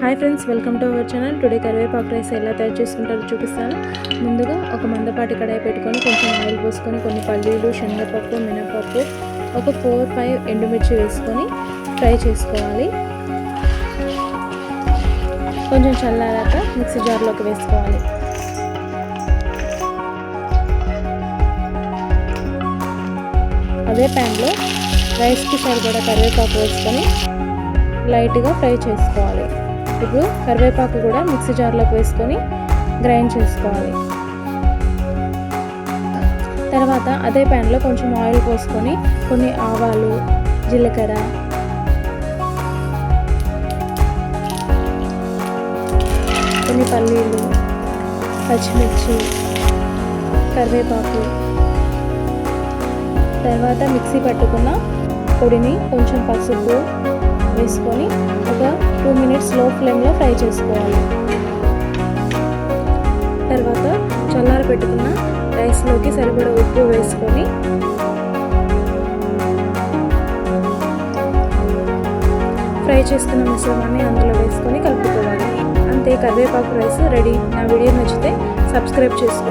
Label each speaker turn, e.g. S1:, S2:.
S1: Hi friends welcome to our channel. Today కరివేపాకు rice ఎలా తయారు చేసుకుంటారో చూపిస్తాను. ముందుగా ఒక మందపాటి కడాయి పెట్టుకొని కొంచెం ఆయిల్ పోసుకొని కొన్ని పల్లీలు శనగపప్పు మినపప్పు ఒక ఫోర్ ఫైవ్ ఎండుమిర్చి వేసుకొని ఫ్రై చేసుకోవాలి. కొంచెం చల్లారాక మిక్సీ జార్లోకి వేసుకోవాలి. అదే ప్యాన్లో రైస్కి సరిపడా కరివేపాకు వేసుకొని లైట్గా ఫ్రై చేసుకోవాలి. ఇప్పుడు కరివేపాకు కూడా మిక్సీ జార్లోకి వేసుకొని గ్రైండ్ చేసుకోవాలి. తర్వాత అదే ప్యాన్లో కొంచెం ఆయిల్ పోసుకొని కొన్ని ఆవాలు జీలకర్ర కొన్ని పల్లీలు పచ్చిమిర్చి కరివేపాకు. తర్వాత మిక్సీ పట్టుకున్న పొడిని కొంచెం పసుపు వేసుకొని టూ మినిట్స్లో ఫ్లేమ్లో ఫ్రై చేసుకోవాలి. తర్వాత చల్లార పెట్టుకున్న రైస్లోకి సరిపడా ఉప్పు వేసుకొని ఫ్రై చేసుకున్న మిశ్రమాన్ని అందులో వేసుకొని కలుపుకోవాలి. అంతే కరివేపాకు రైస్ రెడీ నా వీడియో నచ్చితే సబ్స్క్రైబ్ చేసుకోండి.